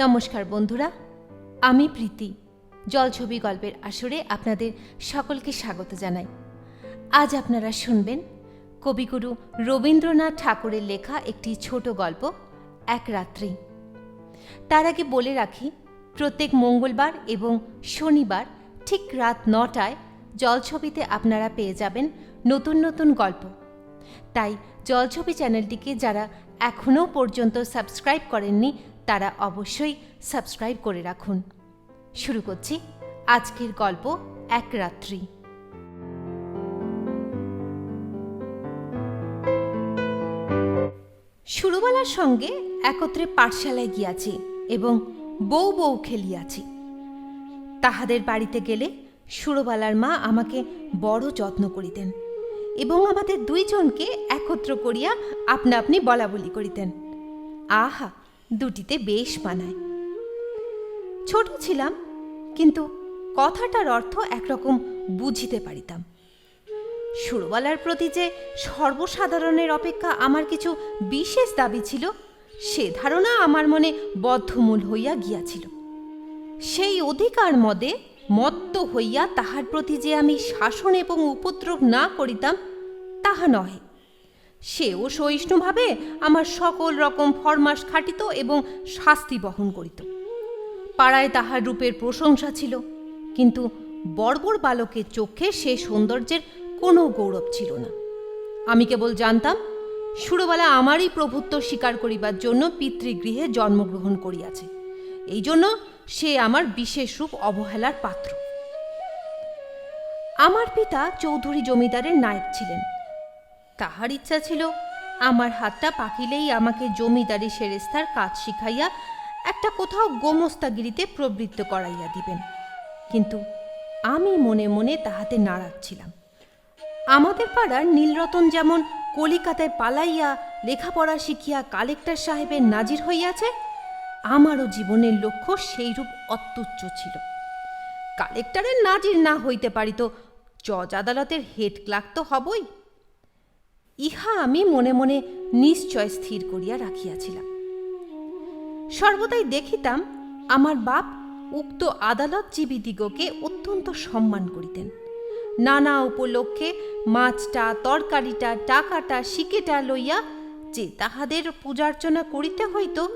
নমস্কার বন্ধুরা, আমি প্রীতি। জলছবি গল্পের আসরে আপনাদের সকলকে স্বাগত জানাই। আজ আপনারা শুনবেন কবিগুরু রবীন্দ্রনাথ ঠাকুরের লেখা একটি ছোট গল্প, এক রাত্রি। তার আগে বলে রাখি, প্রত্যেক মঙ্গলবার এবং শনিবার ঠিক রাত নটায় জলছবিতে আপনারা পেয়ে যাবেন নতুন নতুন গল্প। তাই জলছবি চ্যানেলটিকে যারা এখনও পর্যন্ত সাবস্ক্রাইব করেননি তারা অবশ্যই সাবস্ক্রাইব করে রাখুন। শুরু করছি আজকের গল্প এক রাত্রি। সুরবালার সঙ্গে একত্রে পাঠশালায় গিয়াছি এবং বউ বউ খেলিয়াছি। তাহাদের বাড়িতে গেলে সুরবালার মা আমাকে বড় যত্ন করিতেন এবং আমাদের দুইজনকে একত্র করিয়া আপনা আপনি বলা বলি করিতেন। আহা দুটিতে বেশ মানায়। ছোট ছিলাম, কিন্তু কথাটার অর্থ একরকম বুঝিতে পারিতাম। সুরবালার প্রতি যে সর্বসাধারণের অপেক্ষা আমার কিছু বিশেষ দাবি ছিল, সে ধারণা আমার মনে বদ্ধমূল হইয়া গিয়াছিল। সেই অধিকার মদে মত্ত হইয়া তাহার প্রতি যে আমি শাসন এবং উপদ্রব না করিতাম, তাহা নহে। সেও সহিষ্ণুভাবে আমার সকল রকম ফরমাস খাটিত এবং শাস্তি বহন করিত। পাড়ায় তাহার রূপের প্রশংসা ছিল, কিন্তু বর্বর বালকের চোখে সে সৌন্দর্যের কোনো গৌরব ছিল না। আমি কেবল জানতাম, সুরবালা আমারই প্রভুত্ব স্বীকার করিবার জন্য পিতৃগৃহে জন্মগ্রহণ করিয়াছে। এই জন্য সে আমার বিশেষ রূপ অবহেলার পাত্র। আমার পিতা চৌধুরী জমিদারের নায়ক ছিলেন। তাহার ইচ্ছা ছিল আমার হাতটা পাকিলেই আমাকে জমিদারি সেরেস্তার কাজ শিখাইয়া একটা কোথাও গোমস্তাগিরিতে প্রবৃত্ত করাইয়া দিবেন। কিন্তু আমি মনে মনে তাহাতে নারাজ ছিলাম। আমাদের পাড়ার নীলরতন যেমন কলিকাতায় পালাইয়া লেখাপড়া শিখিয়া কালেক্টর সাহেবের নাজির হইয়াছে, আমারও জীবনের লক্ষ্য সেইরূপ অত্যুচ্চ ছিল। কালেক্টরের নাজির না হইতে পারিত জজ আদালতের হেড ক্লার্ক তো হবই। ইহা আমি মনে মনে নিশ্চয় স্থির করিয়া রাখিয়াছিলাম। সর্বদাই দেখিতাম আমার বাপ উক্ত আদালত আদালতজীবীদিগকে অত্যন্ত সম্মান করিতেন। নানা উপলক্ষে মাছটা, তরকারিটা, টাকাটা, শিকেটা লইয়া যে তাহাদের পূজার্চনা করিতে হইত,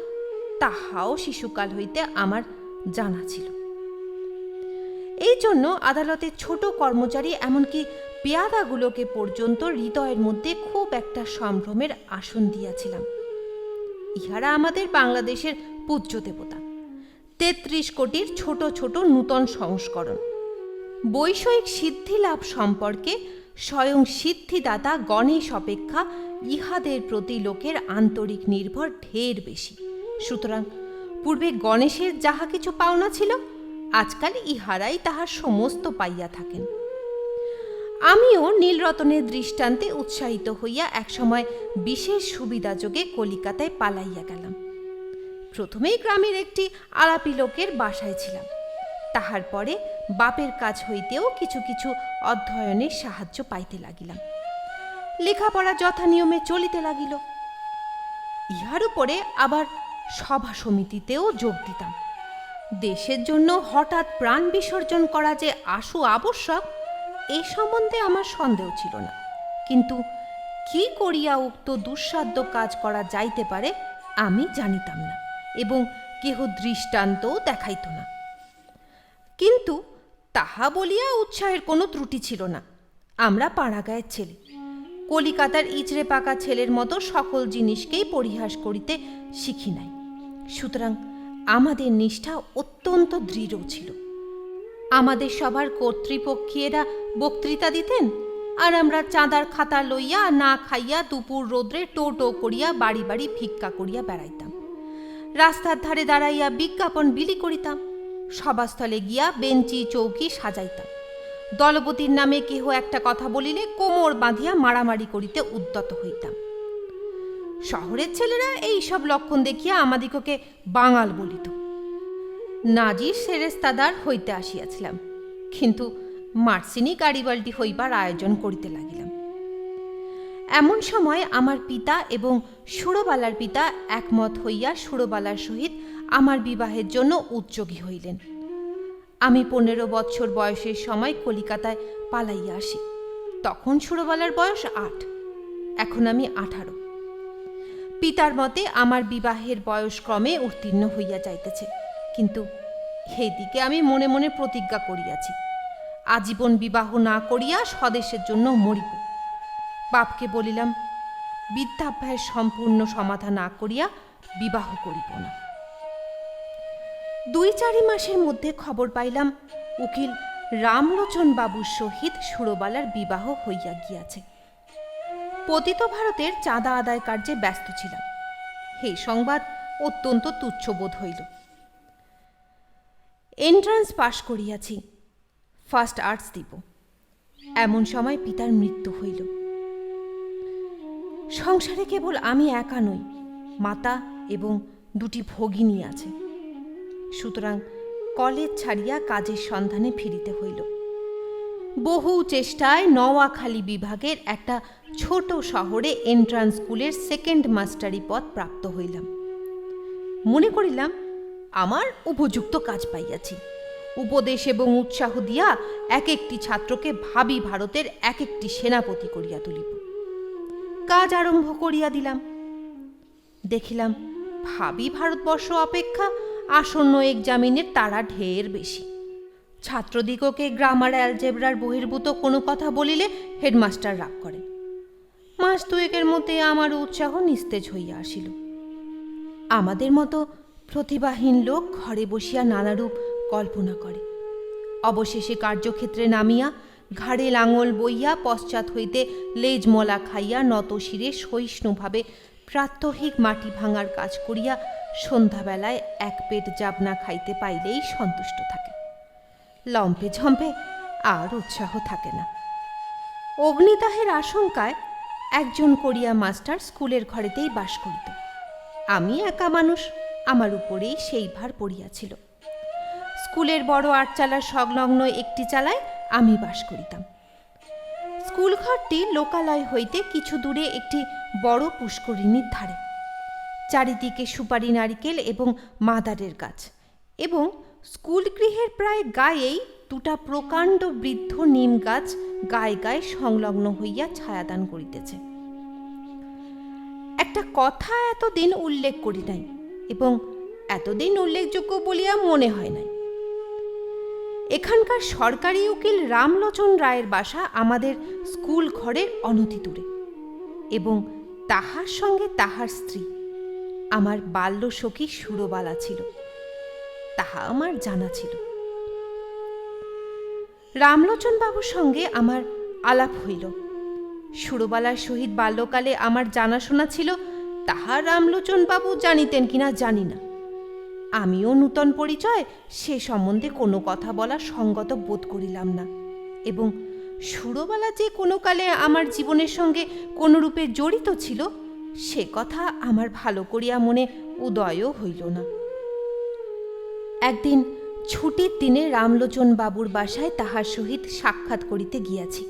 তাহাও শিশুকাল হইতে আমার জানা ছিল। এই জন্য আদালতের ছোট কর্মচারী এমনকি পেয়াদাগুলোকে পর্যন্ত হৃদয়ের মধ্যে খুব একটা সম্ভ্রমের আসন দিয়াছিলাম। ইহারা আমাদের বাংলাদেশের পূজ্য দেবতা। তেত্রিশ কোটির ছোট ছোট নূতন সংস্করণ। বৈষয়িক সিদ্ধি লাভ সম্পর্কে স্বয়ং সিদ্ধিদাতা গণেশ অপেক্ষা ইহাদের প্রতি লোকের আন্তরিক নির্ভর ঢের বেশি। সুতরাং পূর্বে গণেশের যাহা কিছু পাওনা ছিল, আজকাল ইহারাই তাহার সমস্ত পাইয়া থাকেন। আমিও নীলরতনের দৃষ্টান্তে উৎসাহিত হইয়া একসময় বিশেষ সুবিধাযোগে কলিকাতায় পালাইয়া গেলাম। প্রথমেই গ্রামের একটি আলাপি লোকের বাসায় ছিলাম। তাহার পরে বাপের কাজ হইতেও কিছু কিছু অধ্যয়নের সাহায্য পাইতে লাগিলাম। লেখাপড়া যথানিয়মে চলিতে লাগিল। ইহার উপরে আবার সভা সমিতিতেও যোগ দিতাম। দেশের জন্য হঠাৎ প্রাণ বিসর্জন করা যে আশু আবশ্যক এই সম্বন্ধে আমার সন্দেহ ছিল না। কিন্তু কি করিয়া উক্ত দুঃসাধ্য কাজ করা যাইতে পারে, আমি জানিতাম না এবং কেহ দৃষ্টান্তও দেখাইত না। কিন্তু তাহা বলিয়া উৎসাহের কোনো ত্রুটি ছিল না। আমরা পাড়াগায়ের ছেলে। কলিকাতার ইচড়ে পাকা ছেলের মতো সকল জিনিসকেই পরিহাস করিতে শিখি নাই। সুতরাং আমাদের নিষ্ঠা অত্যন্ত দৃঢ় ছিল। আমাদের সবার কর্তৃপক্ষীয়রা বক্তৃতা দিতেন। আর আমরা চাঁদার খাতা লইয়া না খাইয়া দুপুর রোদ্রে টো টো করিয়া বাড়ি বাড়ি ভিক্ষা করিয়া বেড়াইতাম। রাস্তার ধারে দাঁড়াইয়া বিজ্ঞাপন বিলি করিতাম। সভাস্থলে গিয়া বেঞ্চি চৌকি সাজাইতাম। দলপতির নামে কেহ একটা কথা বলিলে কোমর বাঁধিয়া মারামারি করিতে উদ্যত হইতাম। শহরের ছেলেরা এই সব লক্ষণ দেখিয়া আমাদিগকে বাঙাল বলিত। নাজির সেরেস্তাদার হইতে আসিয়াছিলাম, কিন্তু মার্সিনি গাড়িবালটি হইবার আয়োজন করিতে লাগিলাম। এমন সময় আমার পিতা এবং সুরবালার পিতা একমত হইয়া সুরবালার সহিত আমার বিবাহের জন্য উদ্যোগী হইলেন। আমি পনেরো বৎসর বয়সের সময় কলিকাতায় পালাইয়া আসি। তখন সুরবালার বয়স আট, এখন আমি আঠারো। পিতার মতে আমার বিবাহের বয়স ক্রমে উত্তীর্ণ হইয়া যাইতেছে। কিন্তু দিকে আমি মনে মনে প্রতিজ্ঞা করিয়াছি। আজীবন বিবাহ না করিয়া স্বদেশের জন্য মরিব। বাপকে বলিলাম বিদ্যাভ্যাস সম্পূর্ণ সমাধান না করিয়া বিবাহ করিব না। দুই চারি মাসের মধ্যে খবর পাইলাম, উকিল রামলোচন বাবুর সহিত সুরবালার বিবাহ হইয়া গিয়াছে। পতিত ভারতের চাঁদা আদায় কার্যে ব্যস্ত ছিলাম। এই সংবাদ অত্যন্ত তুচ্ছ বোধ হইল। এন্ট্রান্স পাশ করিয়াছি। ফার্স্ট আর্টস দিব। এমন সময় পিতার মৃত্যু হইল। সংসারে কেবল আমি একা নই, মাতা এবং দুটি ভগিনী আছে। সুতরাং কলেজ ছাড়িয়া কাজের সন্ধানে ফিরিতে হইল। বহু চেষ্টায় নওয়াখালী বিভাগের একটা ছোট শহরে এন্ট্রান্স স্কুলের সেকেন্ড মাস্টারি পদ প্রাপ্ত হইলাম। মনে করিলাম আমার উপযুক্ত কাজ পাইয়াছি। উপদেশ এবং উৎসাহ দিয়া এক একটি ছাত্রকে ভাবি ভারতের এক একটি সেনাপতি করিয়া তুলিব। কাজ আরম্ভ করিয়া দিলাম। দেখিলাম ভাবি ভারতবর্ষ অপেক্ষা আসন্ন এক্সামিনের তারা ঢের বেশি। ছাত্রদিগকে গ্রামার অ্যালজেব্রার বহির্ভূত কোনো কথা বলিলে হেডমাস্টার রাগ করে। মাস দুয়েকের মধ্যে আমার উৎসাহ নিস্তেজ হইয়া আসিল। আমাদের মতো প্রতিভাহীন লোক ঘরে বসিয়া নানারূপ কল্পনা করে। অবশেষে কার্যক্ষেত্রে নামিয়া ঘাড়ে লাঙল বইয়া পশ্চাৎ হইতে লেজ মলা খাইয়া নত শিরে সহিষ্ণুভাবে প্রাত্যহিক মাটি ভাঙার কাজ করিয়া সন্ধ্যাবেলায় এক পেট জাবনা খাইতে পাইলেই সন্তুষ্ট থাকে। লম্পে ঝম্পে আর উৎসাহ থাকে না। অগ্নিদাহের আশঙ্কায় একজন করিয়া মাস্টার স্কুলের ঘরেতেই বাস করিত। আমি একা মানুষ আমার উপরেই সেই ভার পড়িয়াছিল। স্কুলের বড় আটচালার সংলগ্ন একটি চালায় আমি বাস করিতাম। স্কুল ঘরটি লোকালয় হইতে কিছু দূরে একটি বড় পুষ্করিণীর ধারে। চারিদিকে সুপারি নারিকেল এবং মাদারের গাছ এবং স্কুল গৃহের প্রায় গায়েই দুটা প্রকাণ্ড বৃদ্ধ নিম গাছ গায়ে গায়ে সংলগ্ন হইয়া ছায়াদান করিতেছে। একটা কথা এতদিন উল্লেখ করি নাই। এবং এতদিন উল্লেখযোগ্য বলিয়া মনে হয় নাই। এখানকার সরকারি উকিল রামলোচন রায়ের বাসা আমাদের স্কুল ঘরের অনতি দূরে এবং তাহার সঙ্গে তাহার স্ত্রী, আমার বাল্য সখী সুরবালা ছিল, তাহা আমার জানা ছিল। রামলোচন বাবুর সঙ্গে আমার আলাপ হইল। সুরবালার সহিত বাল্যকালে আমার জানাশোনা ছিল তাহা রামলোচন বাবু জানিতেন কিনা জানি না। আমিও নূতন পরিচয়, সে সম্বন্ধে কোনো কথা বলা সঙ্গত বোধ করিলাম না। এবং সুরবালা যে কোনো কালে আমার জীবনের সঙ্গে কোনো রূপে জড়িত ছিল, সে কথা আমার ভালো করিয়া মনে উদয়ও হইল না। একদিন ছুটির দিনে রামলোচন বাবুর বাসায় তাহার সহিত সাক্ষাৎ করিতে গিয়াছি।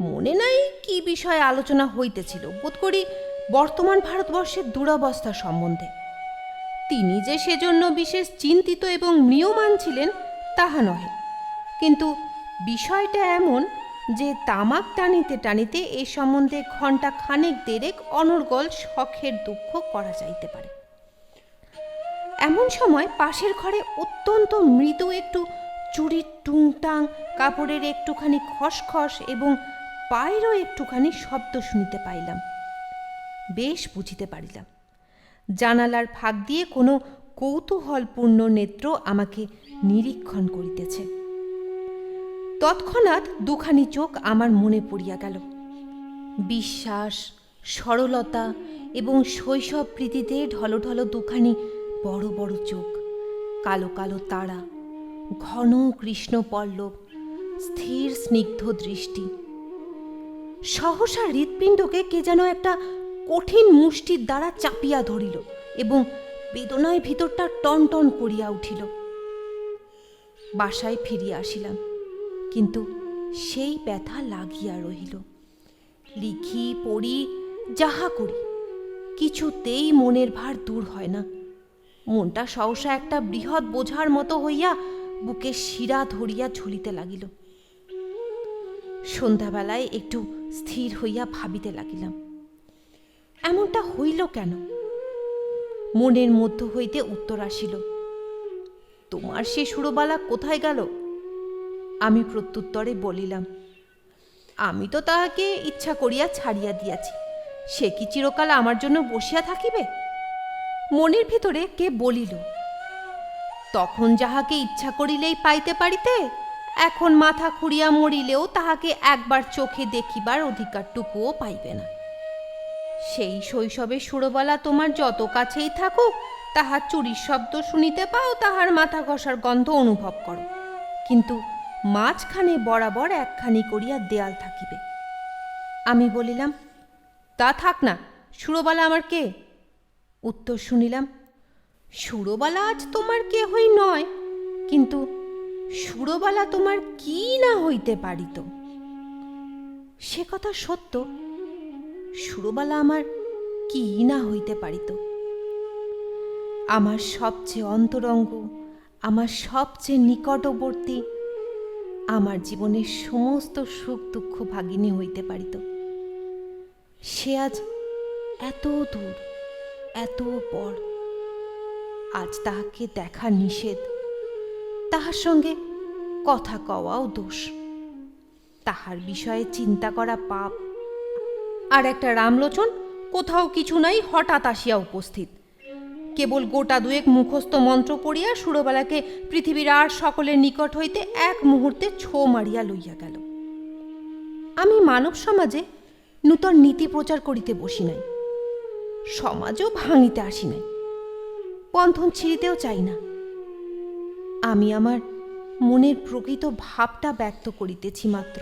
মনে নাই কি বিষয়ে আলোচনা হইতেছিল, বোধ করি বর্তমান ভারতবর্ষের দুরবস্থা সম্বন্ধে। তিনি যে সেজন্য বিশেষ চিন্তিত এবং ম্রিয়মান ছিলেন, তাহা নহে। কিন্তু বিষয়টা এমন যে তামাক টানিতে টানিতে এ সম্বন্ধে ঘণ্টা খানেক দেরেক অনর্গল শখের দুঃখ করা যাইতে পারে। এমন সময় পাশের ঘরে অত্যন্ত মৃদু একটু চুরির টুংটাং, কাপড়ের একটুখানি খসখস এবং পায়েরও একটুখানি শব্দ শুনিতে পাইলাম। বেশ বুঝিতে পারিলাম। জানালার ফাঁক দিয়ে কোনো কৌতূহলপূর্ণ নেত্র আমাকে নিরীক্ষণ করিতেছে। তৎক্ষণাৎ দুখানি চোখ আমার মনে পড়িয়া গেল। বিশ্বাস, সরলতা এবং শৈশব প্রীতিতে ঢলঢল দুখানি বড় বড় চোখ, কালো কালো তারা, ঘন কৃষ্ণ পল্লব, স্থির স্নিগ্ধ দৃষ্টি। সহসা হৃৎপিণ্ডকে কে যেন একটা কঠিন মুষ্টির দ্বারা চাপিয়া ধরিল এবং বেদনায় ভিতরটা টন টন করিয়া উঠিল। বাসায় ফিরিয়া আসিলাম, কিন্তু সেই ব্যথা লাগিয়া রহিল। লিখি, পড়ি, যাহা করি, কিছুতেই মনের ভার দূর হয় না। মনটা সহসা একটা বৃহৎ বোঝার মতো হইয়া বুকে শিরা ধরিয়া ঝুলিতে লাগিল। সন্ধ্যাবেলায় একটু স্থির হইয়া ভাবিতে লাগিলাম। এমনটা হইল কেন? মনের মধ্য হইতে উত্তর আসিল, তোমার সে সুরবালা কোথায় গেল? আমি প্রত্যুত্তরে বলিলাম, আমি তো তাহাকে ইচ্ছা করিয়া ছাড়িয়া দিয়াছি, সে কি চিরকাল আমার জন্য বসিয়া থাকিবে? মনের ভিতরে কে বলিল, তখন যাহাকে ইচ্ছা করিলেই পাইতে পারিতে, এখন মাথা খুঁড়িয়া মরিলেও তাহাকে একবার চোখে দেখিবার অধিকারটুকুও পাইবে না। সেই শৈশবে সুরবালা তোমার যত কাছেই থাকুক, তাহার চুরির শব্দ শুনিতে পাও, তাহার মাথা ঘষার গন্ধ অনুভব করো। কিন্তু মাঝখানে বরাবর একখানি করিয়া দেয়াল থাকিবে। আমি বলিলাম, তা থাক না, সুরবালা আমার কে? উত্তর শুনিলাম, সুরবালা আজ তোমার কেহই নয়, কিন্তু সুরবালা তোমার কি না হইতে পারিত? সে কথা সত্য সুরবালা আমার কি না হইতে পারিত। আমার সবচেয়ে অন্তরঙ্গ, আমার সবচেয়ে নিকটবর্তী, আমার জীবনের সমস্ত সুখ দুঃখ ভাগিনী হইতে পারিত। সে আজ এত দূর, এত পর, আজ তাহাকে দেখা নিষেধ, তাহার সঙ্গে কথা কওয়াও দোষ, তাহার বিষয়ে চিন্তা করা পাপ আর একটা রামলোচন, কোথাও কিছু নাই, হঠাৎ আসিয়া উপস্থিত। কেবল গোটা দুয়েক মুখস্থ মন্ত্র পড়িয়া সুরবালাকে পৃথিবীর আর সকলের নিকট হইতে এক মুহূর্তে ছো মারিয়া লইয়া গেল। আমি মানব সমাজে নূতন নীতি প্রচার করিতে বসি নাই, সমাজও ভাঙিতে আসি নাই, বন্ধন ছিঁড়িতেও চাই না। আমি আমার মনের প্রকৃত ভাবটা ব্যক্ত করিতেছি মাত্র।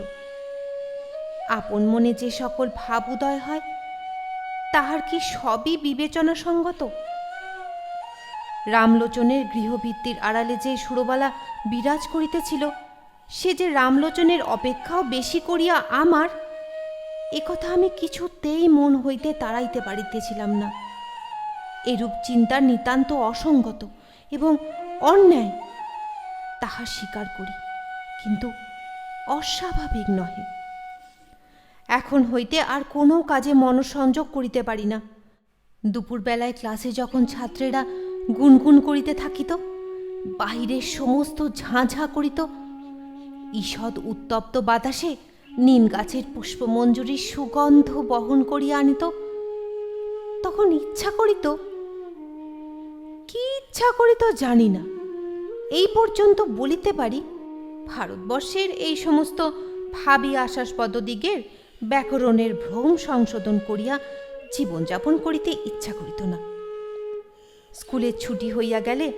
আপন মনে যে সকল ভাব উদয় হয়, তাহার কি সবই বিবেচনা সঙ্গত রামলোচনের গৃহভিত্তির আড়ালে যে সুরবালা বিরাজ করিতেছিল, সে যে রামলোচনের অপেক্ষাও বেশি করিয়া আমার একথা আমি কিছুতেই মন হইতে তাড়াইতে পারিতেছিলাম না। এরূপ চিন্তা নিতান্ত অসঙ্গত এবং অন্যায়, তাহা স্বীকার করি, কিন্তু অস্বাভাবিক নহে। এখন হইতে আর কোনো কাজে মনসংযোগ করিতে পারি না। দুপুরবেলায় ক্লাসে যখন ছাত্রেরা গুনগুন করিতে থাকিত, বাহিরের সমস্ত ঝাঁঝা করিত, ঈষৎ উত্তপ্ত বাতাসে নিম গাছের পুষ্পমঞ্জুরির সুগন্ধ বহন করিয়া আনিত, তখন ইচ্ছা করিত, কি ইচ্ছা করিত জানি না। এই পর্যন্ত বলিতে পারি, ভারতবর্ষের এই সমস্ত ভাবি আশাস্পদ দিগের ব্যাকরণের ভ্রম সংশোধন করিয়া জীবনযাপন করিতে ইচ্ছা করিত না। স্কুলের ছুটি হইয়া গেলে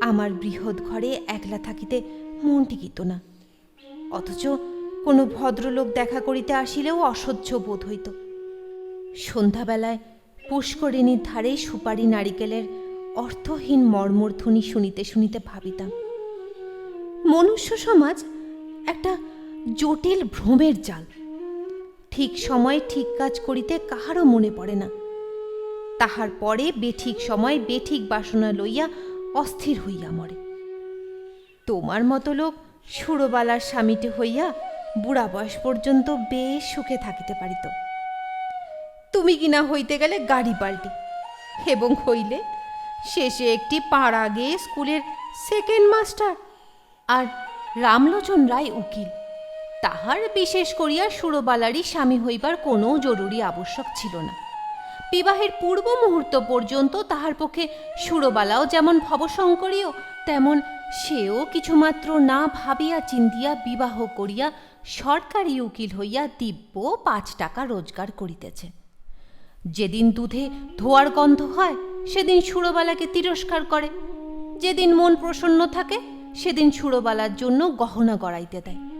আমার বৃহৎ ঘরে একলা থাকিতে মন টিকিত না। অথচ কোনো ভদ্রলোক দেখা করিতে আসিলেও অসহ্য বোধ হইত। সন্ধ্যাবেলায় পুষ্করিণীর ধারে সুপারি নারিকেলের অর্থহীন মর্মর্ধ্বনি শুনিতে শুনিতে ভাবিতাম, মনুষ্য সমাজ একটা জটিল ভ্রমের জাল। ঠিক সময়ে ঠিক কাজ করিতে কাহারও মনে পড়ে না। তাহার পরে বেঠিক সময় বেঠিক বাসনা লইয়া অস্থির হইয়া মরে। তোমার মতো লোক সুরবালার স্বামীটি হইয়া বুড়া বয়স পর্যন্ত বেশ সুখে থাকিতে পারিত। তুমি কিনা হইতে গেলে গাড়ি পাল্টি এবং হইলে শেষে একটি পাড়া গিয়ে স্কুলের সেকেন্ড মাস্টার আর রামলোচন রায় উকিল। তাহার বিশেষ করিয়া সুরবালারই স্বামী হইবার কোনো জরুরি আবশ্যক ছিল না। বিবাহের পূর্ব মুহূর্ত পর্যন্ত তাহার পক্ষে সুরবালাও যেমন ভবশঙ্করীয় তেমন সেও কিছুমাত্র না ভাবিয়া চিন্তিয়া বিবাহ করিয়া সরকারি উকিল হইয়া দিব্য পাঁচ টাকা রোজগার করিতেছে। যেদিন দুধে ধোয়ার গন্ধ হয়, সেদিন সুরবালাকে তিরস্কার করে। যেদিন মন প্রসন্ন থাকে, সেদিন সুরবালার জন্য গহনা গড়াইতে দেয়।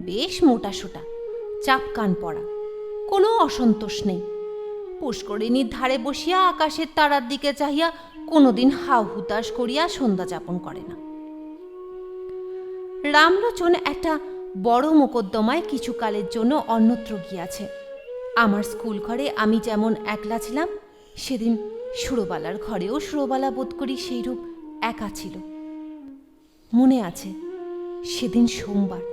বেশ মোটাসোটা, চাপ কান পড়া, কোনো অসন্তোষ নেই। পুষ্করিণীর ধারে বসিয়া আকাশের তারার দিকে চাহিয়া কোনোদিন হাউ হুতাশ করিয়া সন্ধ্যা যাপন করে না। রামলোচন একটা বড় মোকদ্দমায় কিছু কালের জন্য অন্যত্র গিয়াছে। আমার স্কুল ঘরে আমি যেমন একলা ছিলাম, সেদিন সুরবালার ঘরেও সুরবালা বোধ করি সেইরূপ একা ছিল। মনে আছে, সেদিন সোমবার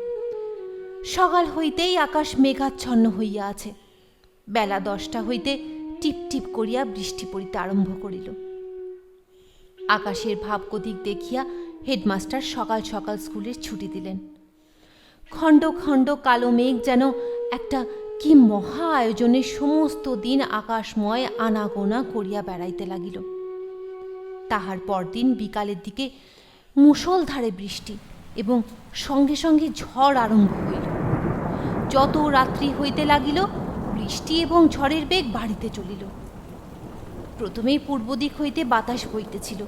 সকাল হইতেই আকাশ মেঘাচ্ছন্ন হইয়া আছে। বেলা দশটা হইতে টিপ টিপ করিয়া বৃষ্টি পড়িতে আরম্ভ করিল। আকাশের ভাবগতিক দেখিয়া হেডমাস্টার সকাল সকাল স্কুলের ছুটি দিলেন। খণ্ড খণ্ড কালো মেঘ যেন একটা কি মহা আয়োজনে সমস্ত দিন আকাশময় আনাগোনা করিয়া বেড়াইতে লাগিল। তাহার পরদিন বিকালের দিকে মুষলধারে বৃষ্টি এবং সঙ্গে সঙ্গে ঝড় আরম্ভ হইল। যত রাত্রি হইতে লাগিল, বৃষ্টি এবং ঝড়ের বেগ বাড়িতে চলিল। প্রথমেই পূর্ব দিক হইতে বাতাস বইতেছিল।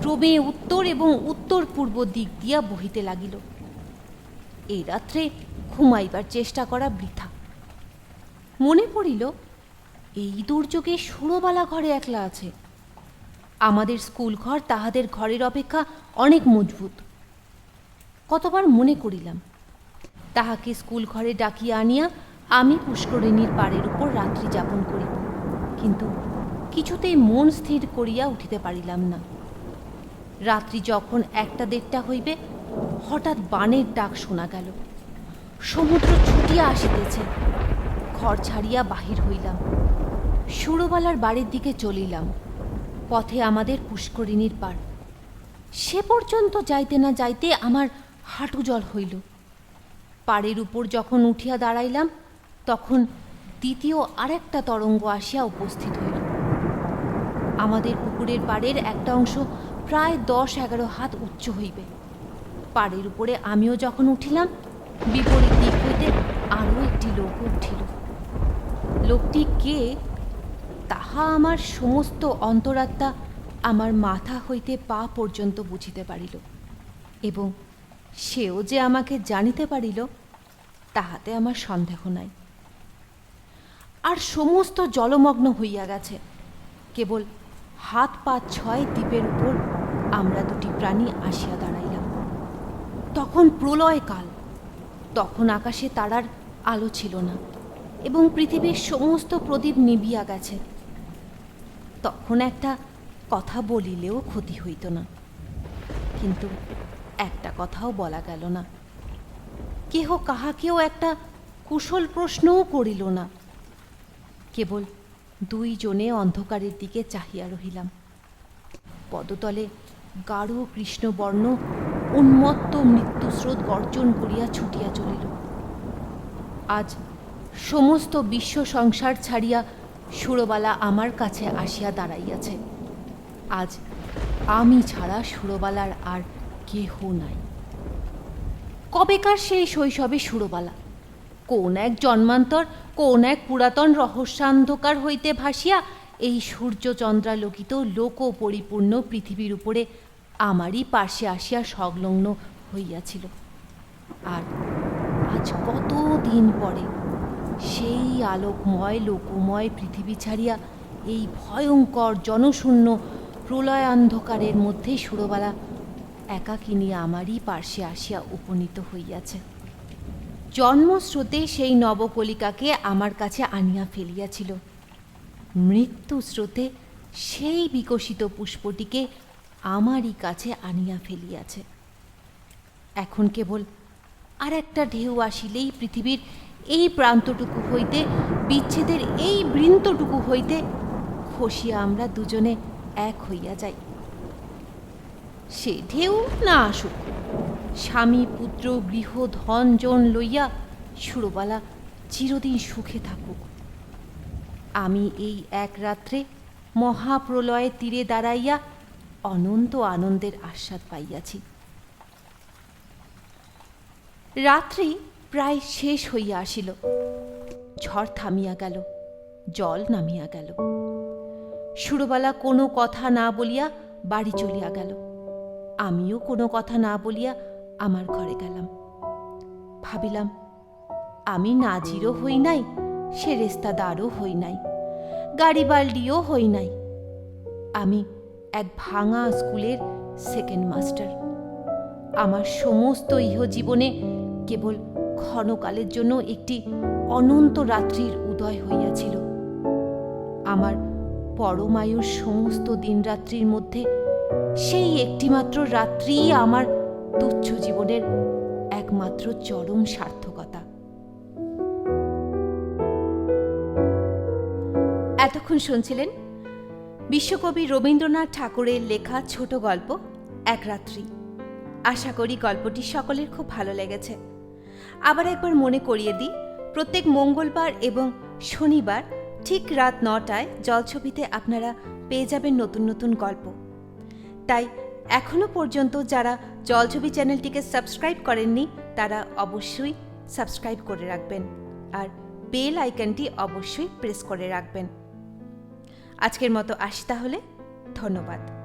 ক্রমে উত্তর এবং উত্তর পূর্ব দিক দিয়া বহিতে লাগিল। এই রাত্রে ঘুমাইবার চেষ্টা করা বৃথা। মনে পড়িল, এই দুর্যোগে সুরবালা ঘরে একলা আছে। আমাদের স্কুল ঘর তাহাদের ঘরের অপেক্ষা অনেক মজবুত। কতবার মনে করিলাম তাহাকে স্কুল ঘরে ডাকিয়া আনিয়া আমি পুষ্করিণীর পাড়ের উপর রাত্রি যাপন করিব। কিন্তু কিছুতেই মন স্থির করিয়া উঠিতে পারিলাম না। রাত্রি যখন একটা দেড়টা হইবে, হঠাৎ বানের ডাক শোনা গেল। সমুদ্র ছুটিয়া আসিতেছে। ঘর ছাড়িয়া বাহির হইলাম। সুরবালার বাড়ির দিকে চলিলাম। পথে আমাদের পুষ্করিণীর পার সে পর্যন্ত যাইতে না যাইতে আমার হাঁটু জল হইল। পাড়ের উপর যখন উঠিয়া দাঁড়াইলাম, তখন দ্বিতীয় আরেকটা তরঙ্গ আসিয়া উপস্থিত হইল। আমাদের পুকুরের পাড়ের একটা অংশ প্রায় দশ এগারো হাত উচ্চ হইবে। পাড়ের উপরে আমিও যখন উঠিলাম, বিপরীত দিক হইতে আরও একটি লোক উঠিল। লোকটি কে, তাহা আমার সমস্ত অন্তরাত্মা আমার মাথা হইতে পা পর্যন্ত বুঝিতে পারিল এবং সেও যে আমাকে জানিতে পারিল, তাহাতে আমার সন্দেহ নাই। আর সমস্ত জলমগ্ন হইয়া গেছে। কেবল হাত পা ছয় দ্বীপের উপর আমরা দুটি প্রাণী আসিয়া দাঁড়াইলাম। তখন প্রলয় কাল, তখন আকাশে তারার আলো ছিল না, এবং পৃথিবীর সমস্ত প্রদীপ নিবিয়া গেছে। তখন একটা কথা বলিলেও ক্ষতি হইত না। কিন্তু একটা কথাও বলা গেল না। কেহ কাহাকেও একটা কুশল প্রশ্নও করিল না। কেবল দুইজনে অন্ধকারের দিকে চাহিয়া রহিলাম। পদতলে গাঢ় কৃষ্ণবর্ণ, উন্মত্ত মৃত্যুস্রোত গর্জন করিয়া ছুটিয়া চলিল। আজ সমস্ত বিশ্ব সংসার ছাড়িয়া সুরবালা আমার কাছে আসিয়া দাঁড়াইয়াছে। আজ আমি ছাড়া সুরবালার আর কেহ নাই। কবেকার সেই শৈশবে সুরবালা? কোন এক জন্মান্তর, কোন এক পুরাতন রহস্যান্ধকার হইতে ভাসিয়া এই সূর্যচন্দ্রালোকিত লোক পরিপূর্ণ পৃথিবীর উপরে আমারই পাশে আসিয়া সংলগ্ন হইয়াছিল। আর আজ কত দিন পরে সেই আলোকময়, লোকময় পৃথিবী ছাড়িয়া এই ভয়ঙ্কর জনশূন্য প্রলয়ান্ধকারের মধ্যে সুরবালা একাকিনী আমারই পার্শ্বে আসিয়া উপনীত হইয়াছে। জন্মস্রোতে সেই নবকলিকাকে আমার কাছে আনিয়া ফেলিয়াছিল। মৃত্যু স্রোতে সেই বিকশিত পুষ্পটিকে আমারই কাছে আনিয়া ফেলিয়াছে। এখন কেবল আর একটা ঢেউ আসিলেই পৃথিবীর এই প্রান্তটুকু হইতে, বিচ্ছেদের এই বৃন্তটুকু হইতে খসিয়া আমরা দুজনে এক হইয়া যাই। সে ঢেউ না আসুক। স্বামী, পুত্র, গৃহ, ধন, জন লইয়া সুরবালা চিরদিন সুখে থাকুক। আমি এই এক রাত্রে মহাপ্রলয়ের তীরে দাঁড়াইয়া অনন্ত আনন্দের আস্বাদ পাইয়াছি। রাত্রি প্রায় শেষ হইয়া আসিল। ঝড় থামিয়া গেল, জল নামিয়া গেল। সুরবালা কোনো কথা না বলিয়া বাড়ি চলিয়া গেল। আমিও কোনো কথা না বলিয়া আমার ঘরে গেলাম। ভাবিলাম, আমি নাজিরও হই নাই, সে রেস্তাদারও হই নাই গাড়িবাল্ডিও হই নাই। আমি এক ভাঙা স্কুলের সেকেন্ড মাস্টার আমার সমস্ত ইহজীবনে কেবল ক্ষণকালের জন্য একটি অনন্ত রাত্রির উদয় হইয়াছিল। আমার পরমায়ুর সমস্ত দিনরাত্রির মধ্যে সেই একটিমাত্র রাত্রিই আমার তুচ্ছ জীবনের একমাত্র চরম সার্থকতা। এতক্ষণ শুনছিলেন বিশ্বকবি রবীন্দ্রনাথ ঠাকুরের লেখা ছোট গল্প, এক রাত্রি। আশা করি গল্পটি সকলের খুব ভালো লেগেছে। আবার একবার মনে করিয়ে দিই, প্রত্যেক মঙ্গলবার এবং শনিবার ঠিক রাত নটায় জলছবিতে আপনারা পেয়ে যাবেন নতুন নতুন গল্প। তাই এখনও পর্যন্ত যারা জলছবি চ্যানেলটিকে সাবস্ক্রাইব করেননি, তারা অবশ্যই সাবস্ক্রাইব করে রাখবেন আর বেল আইকনটি অবশ্যই প্রেস করে রাখবেন। আজকের মতো আসি তাহলে, ধন্যবাদ।